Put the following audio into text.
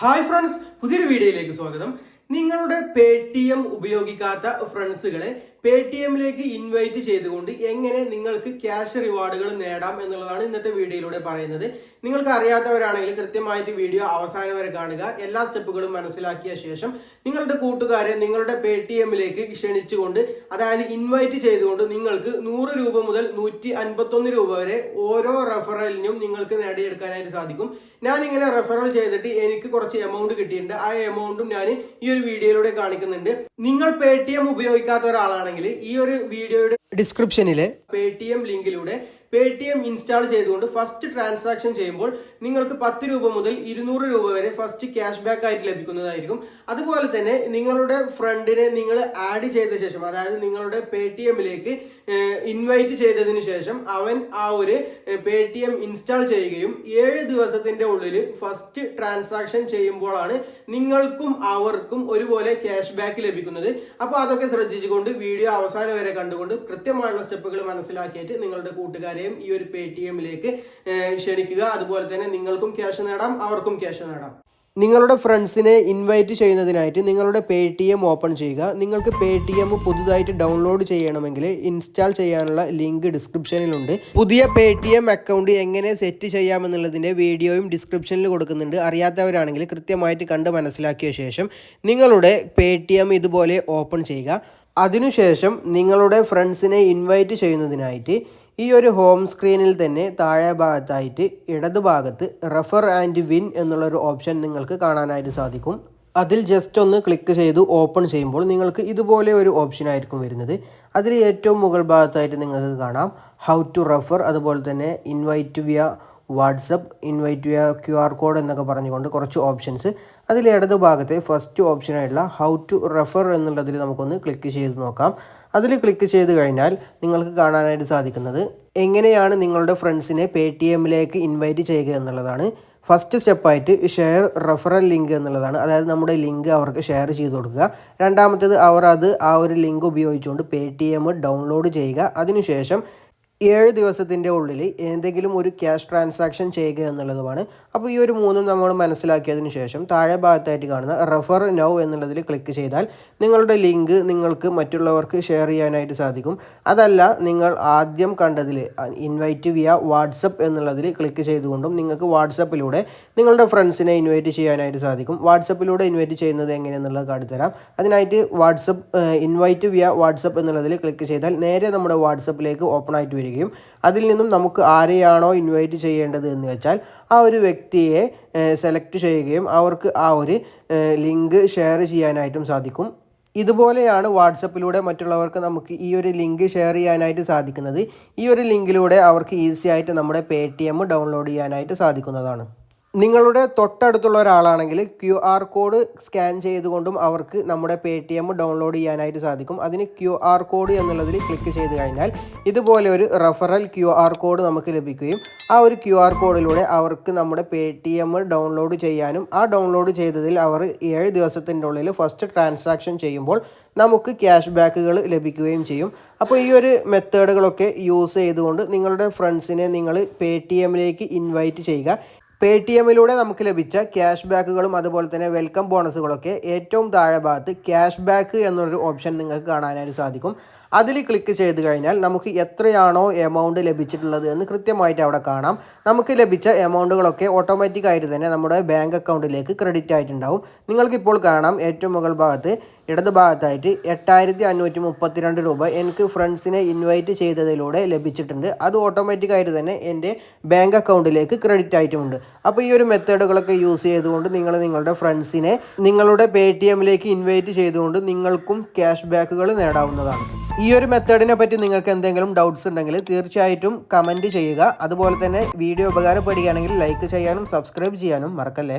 Hi friends പുതിയൊരു വീഡിയോയിലേക്ക് സ്വാഗതം. നിങ്ങളുടെ പേ ടി എം ഉപയോഗിക്കാത്ത ഫ്രണ്ട്സുകളെ പേ ടി എമ്മിലേക്ക് ഇൻവൈറ്റ് ചെയ്തുകൊണ്ട് എങ്ങനെ നിങ്ങൾക്ക് ക്യാഷ് റിവാർഡുകൾ നേടാം എന്നുള്ളതാണ് ഇന്നത്തെ വീഡിയോയിലൂടെ പറയുന്നത്. നിങ്ങൾക്ക് അറിയാത്തവരാണെങ്കിൽ കൃത്യമായിട്ട് വീഡിയോ അവസാനം വരെ കാണുക. എല്ലാ സ്റ്റെപ്പുകളും മനസ്സിലാക്കിയ ശേഷം നിങ്ങളുടെ കൂട്ടുകാരെ നിങ്ങളുടെ പേ ടി എമ്മിലേക്ക് ക്ഷണിച്ചുകൊണ്ട് അതായത് ഇൻവൈറ്റ് ചെയ്തുകൊണ്ട് നിങ്ങൾക്ക് നൂറ് രൂപ മുതൽ നൂറ്റി അൻപത്തൊന്ന് രൂപ വരെ ഓരോ റെഫറലിനും നിങ്ങൾക്ക് നേടിയെടുക്കാനായിട്ട് സാധിക്കും. ഞാൻ ഇങ്ങനെ റെഫറൽ ചെയ്തിട്ട് എനിക്ക് കുറച്ച് എമൗണ്ട് കിട്ടിയിട്ടുണ്ട്. ആ എമൗണ്ടും ഞാൻ ഈ ഒരു വീഡിയോയിലൂടെ കാണിക്കുന്നുണ്ട്. നിങ്ങൾ പേ ടി എം ഉപയോഗിക്കാത്ത ഒരാളാണെങ്കിൽ ഈ ഒരു വീഡിയോയുടെ ഡിസ്ക്രിപ്ഷനിലെ പേടിഎം ലിങ്കിലൂടെ പേ ടി എം ഇൻസ്റ്റാൾ ചെയ്തുകൊണ്ട് ഫസ്റ്റ് ട്രാൻസാക്ഷൻ ചെയ്യുമ്പോൾ നിങ്ങൾക്ക് പത്ത് രൂപ മുതൽ ഇരുന്നൂറ് രൂപ വരെ ഫസ്റ്റ് ക്യാഷ് ബാക്ക് ആയിട്ട് ലഭിക്കുന്നതായിരിക്കും. അതുപോലെ തന്നെ നിങ്ങളുടെ ഫ്രണ്ടിനെ നിങ്ങൾ ആഡ് ചെയ്ത ശേഷം അതായത് നിങ്ങളുടെ പേ ടി എമ്മിലേക്ക് ഇൻവൈറ്റ് ചെയ്തതിന് ശേഷം അവൻ ആ ഒരു പേ ടി എം ഇൻസ്റ്റാൾ ചെയ്യുകയും ഏഴ് ദിവസത്തിന്റെ ഉള്ളിൽ ഫസ്റ്റ് ട്രാൻസാക്ഷൻ ചെയ്യുമ്പോഴാണ് നിങ്ങൾക്കും അവർക്കും ഒരുപോലെ ക്യാഷ് ബാക്ക് ലഭിക്കുന്നത്. അപ്പോൾ അതൊക്കെ ശ്രദ്ധിച്ചുകൊണ്ട് വീഡിയോ അവസാനം വരെ കണ്ടുകൊണ്ട് കൃത്യമായുള്ള സ്റ്റെപ്പുകൾ മനസ്സിലാക്കിയിട്ട് നിങ്ങളുടെ കൂട്ടുകാരെയും ഈ ഒരു പേ ടി എമ്മിലേക്ക് ക്ഷണിക്കുക. അതുപോലെ തന്നെ നിങ്ങൾക്കും ക്യാഷ് നേടാം അവർക്കും ക്യാഷ് നേടാം. നിങ്ങളുടെ ഫ്രണ്ട്സിനെ ഇൻവൈറ്റ് ചെയ്യുന്നതിനായിട്ട് നിങ്ങളുടെ പേ ടി എം ഓപ്പൺ ചെയ്യുക. നിങ്ങൾക്ക് പേ ടി എം പുതുതായിട്ട് ഡൗൺലോഡ് ചെയ്യണമെങ്കിൽ ഇൻസ്റ്റാൾ ചെയ്യാനുള്ള ലിങ്ക് ഡിസ്ക്രിപ്ഷനിലുണ്ട് പുതിയ പേ ടി എം അക്കൗണ്ട് എങ്ങനെ സെറ്റ് ചെയ്യാമെന്നുള്ളതിന്റെ വീഡിയോയും ഡിസ്ക്രിപ്ഷനിൽ കൊടുക്കുന്നുണ്ട്. അറിയാത്തവരാണെങ്കിൽ കൃത്യമായിട്ട് കണ്ട് മനസ്സിലാക്കിയ ശേഷം നിങ്ങളുടെ പേ ടി എം ഇതുപോലെ ഓപ്പൺ ചെയ്യുക. അതിനുശേഷം നിങ്ങളുടെ ഫ്രണ്ട്സിനെ ഇൻവൈറ്റ് ചെയ്യുന്നതിനായിട്ട് ഈ ഒരു ഹോം സ്ക്രീനിൽ തന്നെ താഴെ ഭാഗത്തായിട്ട് ഇടത് ഭാഗത്ത് റെഫർ ആൻഡ് വിൻ എന്നുള്ളൊരു ഓപ്ഷൻ നിങ്ങൾക്ക് കാണാനായിട്ട് സാധിക്കും. അതിൽ ജസ്റ്റ് ഒന്ന് ക്ലിക്ക് ചെയ്ത് ഓപ്പൺ ചെയ്യുമ്പോൾ നിങ്ങൾക്ക് ഇതുപോലെ ഒരു ഓപ്ഷൻ ആയിരിക്കും വരുന്നത്. അതിൽ ഏറ്റവും മുകൾ ഭാഗത്തായിട്ട് നിങ്ങൾക്ക് കാണാം. ഹൗ ടു റെഫർ അതുപോലെ തന്നെ invite via WhatsApp invite Q R code എന്നൊക്കെ പറഞ്ഞുകൊണ്ട് കുറച്ച് ഓപ്ഷൻസ് അതിൽ ഇടത് ഭാഗത്തെ ഫസ്റ്റ് ഓപ്ഷനായിട്ടുള്ള ഹൗ ടു റെഫർ എന്നുള്ളതിൽ നമുക്കൊന്ന് ക്ലിക്ക് ചെയ്ത് നോക്കാം. അതിൽ ക്ലിക്ക് ചെയ്ത് കഴിഞ്ഞാൽ നിങ്ങൾക്ക് കാണാനായിട്ട് സാധിക്കുന്നത് എങ്ങനെയാണ് നിങ്ങളുടെ ഫ്രണ്ട്സിനെ പേ ടി എമ്മിലേക്ക് ഇൻവൈറ്റ് ചെയ്യുക എന്നുള്ളതാണ്. ഫസ്റ്റ് സ്റ്റെപ്പായിട്ട് ഷെയർ റെഫറൽ ലിങ്ക് എന്നുള്ളതാണ്. അതായത് നമ്മുടെ ലിങ്ക് അവർക്ക് ഷെയർ ചെയ്ത് കൊടുക്കുക. രണ്ടാമത്തേത് അവർ അത് ആ ഒരു ലിങ്ക് ഉപയോഗിച്ചുകൊണ്ട് പേ ടി എം ഡൗൺലോഡ് ചെയ്യുക. അതിനുശേഷം ഏഴ് ദിവസത്തിന്റെ ഉള്ളിൽ എന്തെങ്കിലും ഒരു ക്യാഷ് ട്രാൻസാക്ഷൻ ചെയ്യുക എന്നുള്ളതുമാണ്. അപ്പോൾ ഈ ഒരു മൂന്നും നമ്മൾ മനസ്സിലാക്കിയതിന് ശേഷം താഴെ ഭാഗത്തായിട്ട് കാണുന്ന റെഫർ നൗ എന്നുള്ളതിൽ ക്ലിക്ക് ചെയ്താൽ നിങ്ങളുടെ ലിങ്ക് നിങ്ങൾക്ക് മറ്റുള്ളവർക്ക് ഷെയർ ചെയ്യാനായിട്ട് സാധിക്കും. അതല്ല നിങ്ങൾ ആദ്യം കണ്ടതിൽ ഇൻവൈറ്റ് വിയ വാട്സപ്പ് എന്നുള്ളതിൽ ക്ലിക്ക് ചെയ്തുകൊണ്ടും നിങ്ങൾക്ക് വാട്സപ്പിലൂടെ നിങ്ങളുടെ ഫ്രണ്ട്സിനെ ഇൻവൈറ്റ് ചെയ്യാനായിട്ട് സാധിക്കും. വാട്സപ്പിലൂടെ ഇൻവൈറ്റ് ചെയ്യുന്നത് എങ്ങനെയെന്നുള്ളത് കാട്ടിത്തരാം അതിനായിട്ട് വാട്സപ്പ് ഇൻവൈറ്റ് വിയ വാട്സപ്പ് എന്നുള്ളതിൽ ക്ലിക്ക് ചെയ്താൽ നേരെ നമ്മുടെ വാട്സപ്പിലേക്ക് ഓപ്പൺ ആയിട്ട് വരും. വരികയും അതിൽ നിന്നും നമുക്ക് ആരെയാണോ ഇൻവൈറ്റ് ചെയ്യേണ്ടത് എന്ന് വെച്ചാൽ ആ ഒരു വ്യക്തിയെ സെലക്ട് ചെയ്യുകയും അവർക്ക് ആ ഒരു ലിങ്ക് ഷെയർ ചെയ്യാനായിട്ടും സാധിക്കും. ഇതുപോലെയാണ് വാട്സപ്പിലൂടെ മറ്റുള്ളവർക്ക് നമുക്ക് ഈ ഒരു ലിങ്ക് ഷെയർ ചെയ്യാനായിട്ട് സാധിക്കുന്നത്. ഈ ഒരു ലിങ്കിലൂടെ അവർക്ക് ഈസി ആയിട്ട് നമ്മുടെ പേ ഡൗൺലോഡ് ചെയ്യാനായിട്ട് സാധിക്കുന്നതാണ്. നിങ്ങളുടെ തൊട്ടടുത്തുള്ള ഒരാളാണെങ്കിൽ ക്യു ആർ കോഡ് സ്കാൻ ചെയ്തുകൊണ്ടും അവർക്ക് നമ്മുടെ പേ ടി എം ഡൗൺലോഡ് ചെയ്യാനായിട്ട് സാധിക്കും. അതിന് ക്യു ആർ കോഡ് എന്നുള്ളതിൽ ക്ലിക്ക് ചെയ്ത് കഴിഞ്ഞാൽ ഇതുപോലെ ഒരു റെഫറൽ ക്യു ആർ കോഡ് നമുക്ക് ലഭിക്കുകയും ആ ഒരു ക്യു ആർ കോഡിലൂടെ അവർക്ക് നമ്മുടെ പേ ടി എം ഡൗൺലോഡ് ചെയ്യാനും ആ ഡൗൺലോഡ് ചെയ്തതിൽ അവർ ഏഴ് ദിവസത്തിന്റെ ഉള്ളിൽ ഫസ്റ്റ് ട്രാൻസാക്ഷൻ ചെയ്യുമ്പോൾ നമുക്ക് ക്യാഷ് ബാക്കുകൾ ലഭിക്കുകയും ചെയ്യും. അപ്പോൾ ഈ ഒരു മെത്തേഡുകളൊക്കെ യൂസ് ചെയ്തുകൊണ്ട് നിങ്ങളുടെ ഫ്രണ്ട്സിനെ നിങ്ങൾ പേ ടി എമ്മിലേക്ക് ഇൻവൈറ്റ് ചെയ്യുക. പേ ടി എമ്മിലൂടെ നമുക്ക് ലഭിച്ച ക്യാഷ് ബാക്കുകളും അതുപോലെ തന്നെ വെൽക്കം ബോണസുകളൊക്കെ ഏറ്റവും താഴെ ഭാഗത്ത് ക്യാഷ് ബാക്ക് എന്നൊരു ഓപ്ഷൻ നിങ്ങൾക്ക് കാണാനായിട്ട് സാധിക്കും. അതിൽ ക്ലിക്ക് ചെയ്ത് കഴിഞ്ഞാൽ നമുക്ക് എത്രയാണോ എമൗണ്ട് ലഭിച്ചിട്ടുള്ളത് എന്ന് കൃത്യമായിട്ട് അവിടെ കാണാം. നമുക്ക് ലഭിച്ച എമൗണ്ടുകളൊക്കെ ഓട്ടോമാറ്റിക്കായിട്ട് തന്നെ നമ്മുടെ ബാങ്ക് അക്കൗണ്ടിലേക്ക് ക്രെഡിറ്റ് ആയിട്ടുണ്ടാവും. നിങ്ങൾക്കിപ്പോൾ കാണാം ഏറ്റവും മുകൾ ഭാഗത്ത് ഇടത് ഭാഗത്തായിട്ട് എട്ടായിരത്തി അഞ്ഞൂറ്റി മുപ്പത്തിരണ്ട് രൂപ എനിക്ക് ഫ്രണ്ട്സിനെ ഇൻവൈറ്റ് ചെയ്തതിലൂടെ ലഭിച്ചിട്ടുണ്ട്. അത് ഓട്ടോമാറ്റിക്കായിട്ട് തന്നെ എന്റെ ബാങ്ക് അക്കൗണ്ടിലേക്ക് ക്രെഡിറ്റ് ആയിട്ടുമുണ്ട്. അപ്പോൾ ഈ ഒരു മെത്തേഡുകളൊക്കെ യൂസ് ചെയ്തുകൊണ്ട് നിങ്ങൾ നിങ്ങളുടെ ഫ്രണ്ട്സിനെ നിങ്ങളുടെ പേ ടി എമ്മിലേക്ക് ഇൻവൈറ്റ് ചെയ്തുകൊണ്ട് നിങ്ങൾക്കും ക്യാഷ് ബാക്കുകൾ നേടാവുന്നതാണ്. ഈ ഒരു മെത്തേഡിനെ പറ്റി നിങ്ങൾക്ക് എന്തെങ്കിലും ഡൗട്ട്സ് ഉണ്ടെങ്കിൽ തീർച്ചയായിട്ടും കമന്റ് ചെയ്യുക. അതുപോലെ തന്നെ വീഡിയോ ഉപകാരപ്പെടുകയാണെങ്കിൽ ലൈക്ക് ചെയ്യാനും സബ്സ്ക്രൈബ് ചെയ്യാനും മറക്കല്ലേ?